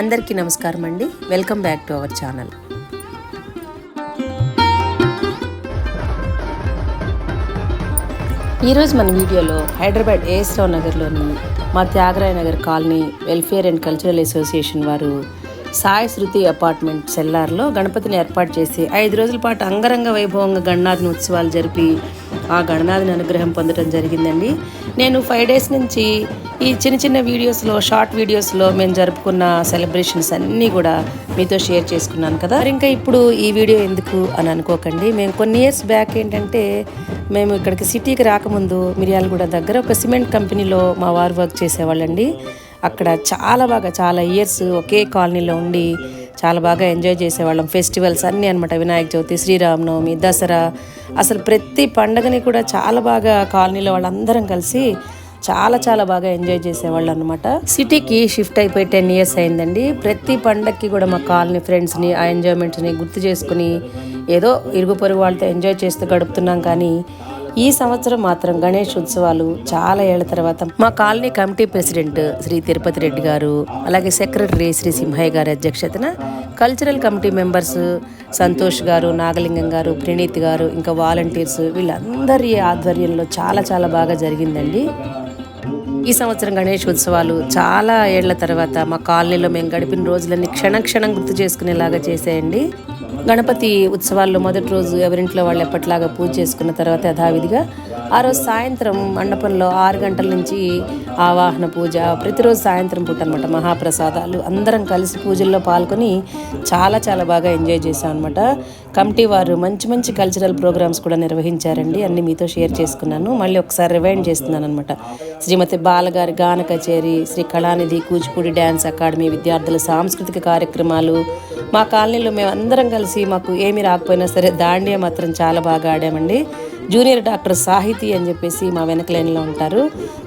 అందరికీ నమస్కారం అండి. Welcome back to our channel. ఈరోజు మన వీడియోలో హైదరాబాద్ ఏఎస్రావు నగర్లోని మా Thyagaraya Nagar colony welfare and cultural association వారు సాయి శృతి అపార్ట్మెంట్ సెల్లార్లో గణపతిని ఏర్పాటు చేసి ఐదు రోజుల పాటు అంగరంగ వైభవంగా గణనాథుని ఉత్సవాలు జరిపి ఆ గణనాథుని అనుగ్రహం పొందడం జరిగిందండి. నేను ఫైవ్ డేస్ నుంచి ఈ చిన్న చిన్న వీడియోస్లో షార్ట్ వీడియోస్లో మేము జరుపుకున్న సెలబ్రేషన్స్ అన్నీ కూడా మీతో షేర్ చేసుకున్నాను కదా. మరి ఇంకా ఇప్పుడు ఈ వీడియో ఎందుకు అని అనుకోకండి. మేము కొన్ని ఇయర్స్ బ్యాక్ ఏంటంటే మేము ఇక్కడికి సిటీకి రాకముందు మిర్యాలగూడ దగ్గర ఒక సిమెంట్ కంపెనీలో మా వారు వర్క్ చేసేవాళ్ళండి. అక్కడ చాలా బాగా చాలా ఇయర్స్ ఒకే కాలనీలో ఉండి చాలా బాగా ఎంజాయ్ చేసేవాళ్ళం. ఫెస్టివల్స్ అన్నీ అనమాట వినాయక చవితి శ్రీరామనవమి దసరా. అసలు ప్రతి పండగని కూడా చాలా బాగా కాలనీలో వాళ్ళందరం కలిసి చాలా చాలా బాగా ఎంజాయ్ చేసేవాళ్ళు అనమాట సిటీకి షిఫ్ట్ అయిపోయి టెన్ ఇయర్స్ అయిందండి. ప్రతి పండగకి కూడా మా కాలనీ ఫ్రెండ్స్ని ఆ ఎంజాయ్మెంట్స్ని గుర్తు చేసుకుని ఏదో ఇరుగు పొరుగు వాళ్ళతో ఎంజాయ్ చేస్తూ గడుపుతున్నాం కానీ ఈ సంవత్సరం మాత్రం గణేష్ ఉత్సవాలు చాలా ఏళ్ళ తర్వాత. మా colony committee president Shri Tirupati Reddy గారు అలాగే సెక్రటరీ శ్రీ సింహయ్య గారి అధ్యక్షతన కల్చరల్ కమిటీ మెంబర్స్ సంతోష్ గారు నాగలింగం గారు ప్రణీత్ గారు ఇంకా వాలంటీర్స్ వీళ్ళందరి ఆధ్వర్యంలో చాలా చాలా బాగా జరిగిందండి. ఈ సంవత్సరం గణేష్ ఉత్సవాలు చాలా ఏళ్ళ తర్వాత మా కాలనీలో మేము గడిపిన రోజులన్నీ క్షణ క్షణం గుర్తు చేసుకునేలాగా చేసేయండి. గణపతి ఉత్సవాల్లో మొదటి రోజు ఎవరింట్లో వాళ్ళు ఎప్పటిలాగా పూజ చేసుకున్న తర్వాత యథావిధిగా ఆ రోజు సాయంత్రం మండపంలో ఆరు గంటల నుంచి ఆవాహన పూజ ప్రతిరోజు సాయంత్రం పూట అనమాట మహాప్రసాదాలు. అందరం కలిసి పూజల్లో పాల్గొని చాలా చాలా బాగా ఎంజాయ్ చేశాం అనమాట కమిటీ వారు మంచి మంచి కల్చరల్ ప్రోగ్రామ్స్ కూడా నిర్వహించారండి. అన్ని మీతో షేర్ చేసుకున్నాను. మళ్ళీ ఒకసారి రివైండ్ చేస్తున్నాను అనమాట శ్రీమతి బాలగారి గాన కచేరి శ్రీ కళానిధి కూచిపూడి డ్యాన్స్ అకాడమీ విద్యార్థుల సాంస్కృతిక కార్యక్రమాలు మా కాలనీలో మేము అందరం కలిసి మాకు ఏమి రాకపోయినా సరే దాండియా మాత్రం చాలా బాగా ఆడామండి. జూనియర్ డాక్టర్ సాహితి అని చెప్పేసి మా వెనక లైన్లో ఉంటారు.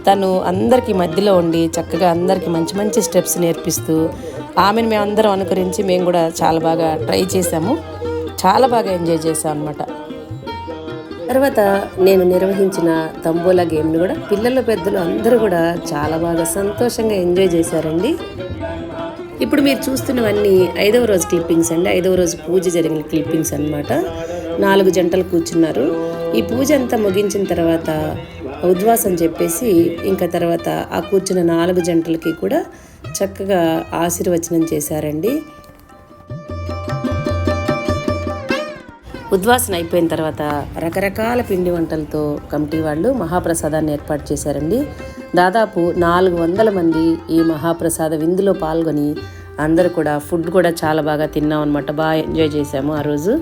తను అందరికీ మధ్యలో ఉండి చక్కగా అందరికీ మంచి మంచి స్టెప్స్ నేర్పిస్తూ ఆమెను మేమందరం అనుకరించి మేము కూడా చాలా బాగా ట్రై చేసాము చాలా బాగా ఎంజాయ్ చేసాం అనమాట తర్వాత నేను నిర్వహించిన తంబోలా గేమ్ని కూడా పిల్లలు పెద్దలు అందరూ కూడా చాలా బాగా సంతోషంగా ఎంజాయ్ చేశారండి. ఇప్పుడు మీరు చూస్తున్నవన్నీ ఐదవ రోజు క్లిప్పింగ్స్ అండి. ఐదవ రోజు పూజ జరిగిన క్లిప్పింగ్స్ అనమాట నాలుగు జంటలు కూర్చున్నారు. ఈ పూజ అంతా ముగించిన తర్వాత ఉద్వాసం చెప్పేసి ఇంకా తర్వాత ఆ కూర్చున్న నాలుగు జంటలకి కూడా చక్కగా ఆశీర్వచనం చేశారండి. ఉద్వాసన అయిపోయిన తర్వాత రకరకాల పిండి వంటలతో కమిటీ వాళ్ళు మహాప్రసాదాన్ని ఏర్పాటు చేశారండి. దాదాపు నాలుగు వందల మంది ఈ మహాప్రసాద విందులో పాల్గొని అందరూ కూడా ఫుడ్ కూడా చాలా బాగా తిన్నాం అనమాట బాగా ఎంజాయ్ చేశాము ఆ రోజు.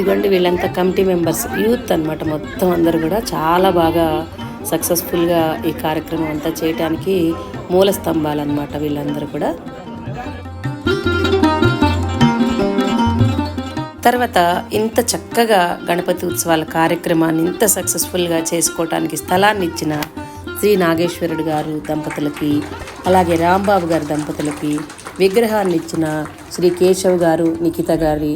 ఇదిగోండి వీళ్ళంతా కమిటీ మెంబర్స్. యూత్ అన్నమాట మొత్తం అందరూ కూడా. చాలా బాగా సక్సెస్ఫుల్గా ఈ కార్యక్రమం అంతా చేయడానికి మూల స్తంభాలు అనమాట వీళ్ళందరూ కూడా. తర్వాత ఇంత చక్కగా గణపతి ఉత్సవాల కార్యక్రమాన్ని ఇంత సక్సెస్ఫుల్గా చేసుకోవటానికి స్థలాన్ని ఇచ్చిన శ్రీ నాగేశ్వరుడు గారు దంపతులకి అలాగే రాంబాబు గారి దంపతులకి విగ్రహాన్ని ఇచ్చిన శ్రీ కేశవ్ గారు నిఖిత గారి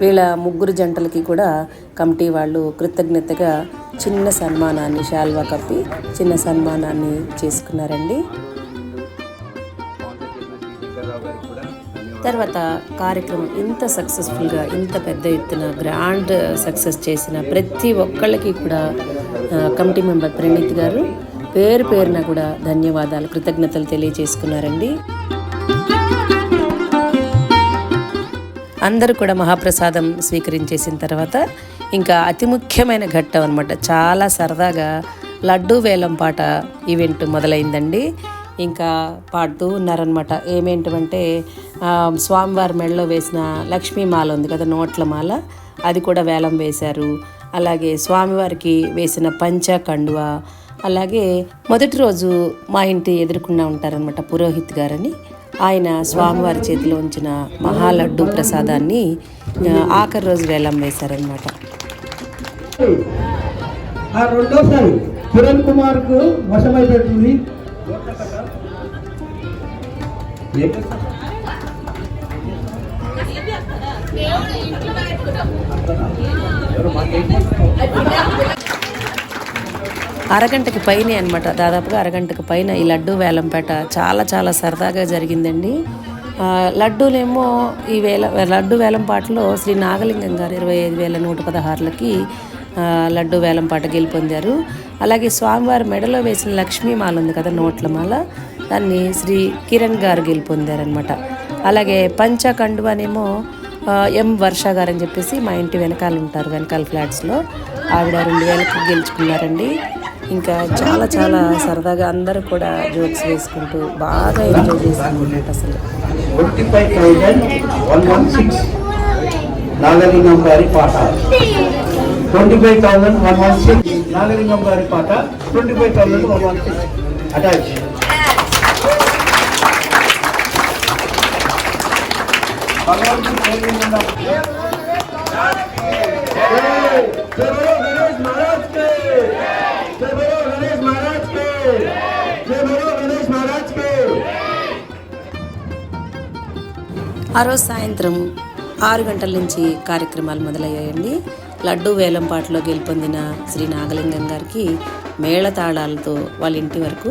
వీళ్ళ ముగ్గురు జంటలకి కూడా కమిటీ వాళ్ళు కృతజ్ఞతగా చిన్న సన్మానాన్ని శాల్వా కప్పి చిన్న సన్మానాన్ని చేసుకున్నారండి. తర్వాత కార్యక్రమం ఇంత సక్సెస్ఫుల్గా ఇంత పెద్ద ఎత్తున గ్రాండ్ సక్సెస్ చేసిన ప్రతి ఒక్కళ్ళకి కూడా కమిటీ మెంబర్ ప్రణీత్ గారు పేరు పేరున కూడా ధన్యవాదాలు కృతజ్ఞతలు తెలియజేసుకున్నారండి. అందరూ కూడా మహాప్రసాదం స్వీకరించేసిన తర్వాత ఇంకా అతి ముఖ్యమైన ఘట్టం అనమాట చాలా సరదాగా లడ్డూ వేలం పాట ఈవెంట్ మొదలైందండి. ఇంకా పాడుతూ ఉన్నారనమాట ఏమేంటంటే స్వామివారి మెడలో వేసిన లక్ష్మీ మాల ఉంది కదా నోట్ల మాల. అది కూడా వేలం వేశారు. అలాగే స్వామివారికి వేసిన పంచ కండువ. అలాగే మొదటి రోజు మా ఇంటి ఎదుర్కొన్నా ఉంటారనమాట పురోహిత్ గారని. ఆయన స్వామివారి చేతిలో ఉంచిన మహాలడ్డు ప్రసాదాన్ని ఆఖరి రోజు వేలం వేశారనమాట ఆ రెండోసారి కిరణ్ కుమార్కు వశమైపోతుంది అరగంటకి పైనే అనమాట దాదాపుగా అరగంటకి పైన ఈ లడ్డు వేలంపేట చాలా చాలా సరదాగా జరిగిందండి. లడ్డూలేమో ఈ వేల లడ్డు వేలంపాటలో శ్రీ నాగలింగం గారు ఇరవై ఐదు వేల నూట పదహారులకి ఆ, లడ్డు వేలంపాట గెలుపొందారు. అలాగే స్వామివారి మెడలో వేసిన లక్ష్మీమాల ఉంది కదా నోట్ల మాల. దాన్ని శ్రీ కిరణ్ గారు గెలుపొందారనమాట అలాగే పంచ కండువానేమో ఎం వర్ష గారు అని చెప్పేసి మా ఇంటి వెనకాల ఉంటారు వెనకాల ఫ్లాట్స్లో. ఆవిడ రెండు వేలకు గెలుచుకున్నారండి. ఇంకా చాలా చాలా సరదాగా అందరూ కూడా జోక్స్ వేసుకుంటూ బాగా ఎంజాయ్ చేశారు అసలు. ట్వంటీ ఫైవ్ సిక్స్ నాగలింగం గారి పాట. Twenty five one one six Nagalingam గారి పాట. Twenty five thousand one one six attach. ఆ రోజు సాయంత్రం ఆరు గంటల నుంచి కార్యక్రమాలు మొదలయ్యాయండి. లడ్డు వేలంపాటలో గెలుపొందిన శ్రీ నాగలింగం గారికి మేళతాళాలతో వాళ్ళ ఇంటి వరకు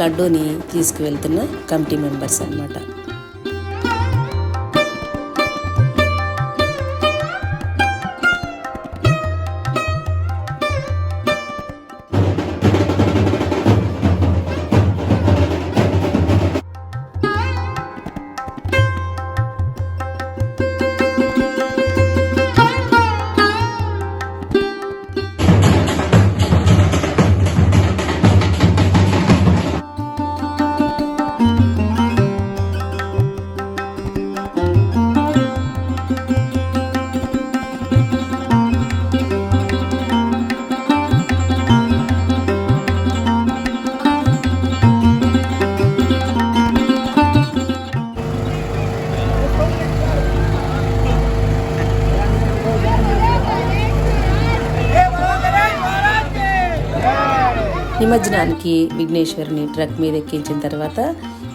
లడ్డూని తీసుకువెళ్తున్న కమిటీ మెంబర్స్ అన్నమాట. నిమజ్జనానికి విఘ్నేశ్వరుని ట్రక్ మీద ఎక్కించిన తర్వాత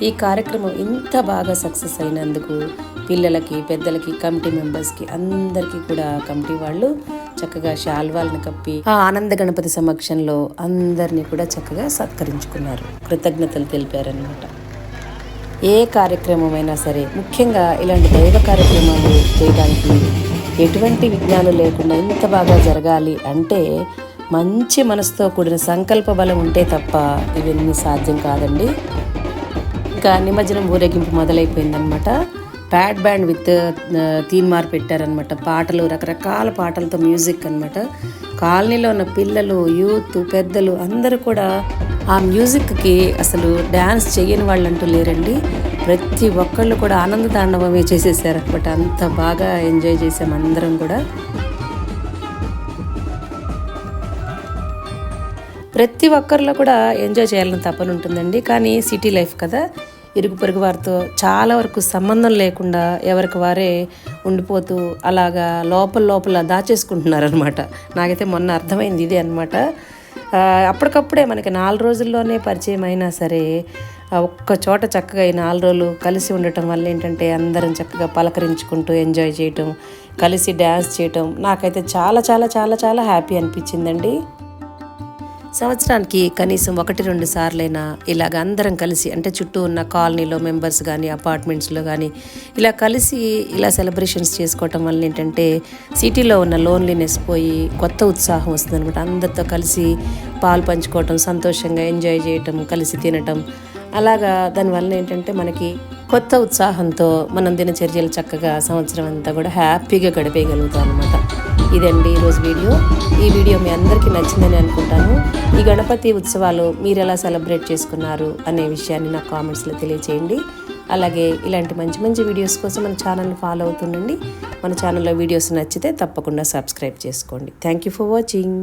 ఈ కార్యక్రమం ఇంత బాగా సక్సెస్ అయినందుకు పిల్లలకి పెద్దలకి కమిటీ మెంబర్స్కి అందరికీ కూడా కమిటీ వాళ్ళు చక్కగా శాల్వాలను కప్పి ఆ ఆనంద గణపతి సమక్షంలో అందరినీ కూడా చక్కగా సత్కరించుకున్నారు. కృతజ్ఞతలు తెలిపారనమాట ఏ కార్యక్రమమైనా సరే ముఖ్యంగా ఇలాంటి దైవ కార్యక్రమాలు చేయడానికి ఎటువంటి విఘ్నాలు లేకుండా ఇంత బాగా జరగాలి అంటే మంచి మనసుతో కూడిన సంకల్ప బలం ఉంటే తప్ప ఇవన్నీ సాధ్యం కాదండి. ఇంకా నిమజ్జనం ఊరేగింపు మొదలైపోయిందనమాట ప్యాడ్ బ్యాండ్ విత్ తీన్మార్ పెట్టారనమాట పాటలు రకరకాల పాటలతో మ్యూజిక్ అనమాట కాలనీలో ఉన్న పిల్లలు యూత్ పెద్దలు అందరూ కూడా ఆ మ్యూజిక్కి అసలు డ్యాన్స్ చేయని వాళ్ళు అంటూ లేరండి. ప్రతి ఒక్కళ్ళు కూడా ఆనంద తాండవమే చేసేసారనమాట అంత బాగా ఎంజాయ్ చేసాం అందరం కూడా. ప్రతి ఒక్కరిలో కూడా ఎంజాయ్ చేయాలని తపన ఉంటుందండి. కానీ సిటీ లైఫ్ కదా. ఇరుగు పొరుగు వారితో చాలా వరకు సంబంధం లేకుండా ఎవరికి వారే ఉండిపోతూ అలాగా లోపల లోపల దాచేసుకుంటున్నారు అనమాట నాకైతే మొన్న అర్థమైంది ఇదే అనమాట అప్పటికప్పుడే మనకి నాలుగు రోజుల్లోనే పరిచయం అయినా సరే ఒక్క చోట చక్కగా ఈ నాలుగు రోజులు కలిసి ఉండటం వల్ల ఏంటంటే అందరం చక్కగా పలకరించుకుంటూ ఎంజాయ్ చేయటం కలిసి డ్యాన్స్ చేయటం నాకైతే చాలా చాలా చాలా చాలా హ్యాపీ అనిపించిందండి. సంవత్సరానికి కనీసం ఒకటి రెండు సార్లైనా ఇలాగ అందరం కలిసి అంటే చుట్టూ ఉన్న కాలనీలో మెంబర్స్ కానీ అపార్ట్మెంట్స్లో కానీ ఇలా కలిసి ఇలా సెలబ్రేషన్స్ చేసుకోవటం వల్ల ఏంటంటే సిటీలో ఉన్న లోన్లీనెస్ పోయి కొత్త ఉత్సాహం వస్తుంది అనమాట అందరితో కలిసి పాలు పంచుకోవటం సంతోషంగా ఎంజాయ్ చేయటం కలిసి తినటం. అలాగా దానివల్ల ఏంటంటే మనకి కొత్త ఉత్సాహంతో మనం దినచర్యలు చక్కగా సంవత్సరం అంతా కూడా హ్యాపీగా గడిపేయగలుగుతాం అనమాట ఇదండి ఈరోజు వీడియో. ఈ వీడియో మీ అందరికీ నచ్చిందని అనుకుంటాను. ఈ గణపతి ఉత్సవాలు మీరు ఎలా సెలబ్రేట్ చేసుకున్నారు అనే విషయాన్ని నాకు కామెంట్స్లో తెలియచేయండి. అలాగే ఇలాంటి మంచి మంచి వీడియోస్ కోసం మన ఛానల్ని ఫాలో అవుతుండండి. మన ఛానల్లో వీడియోస్ నచ్చితే తప్పకుండా సబ్స్క్రైబ్ చేసుకోండి. Thank you for watching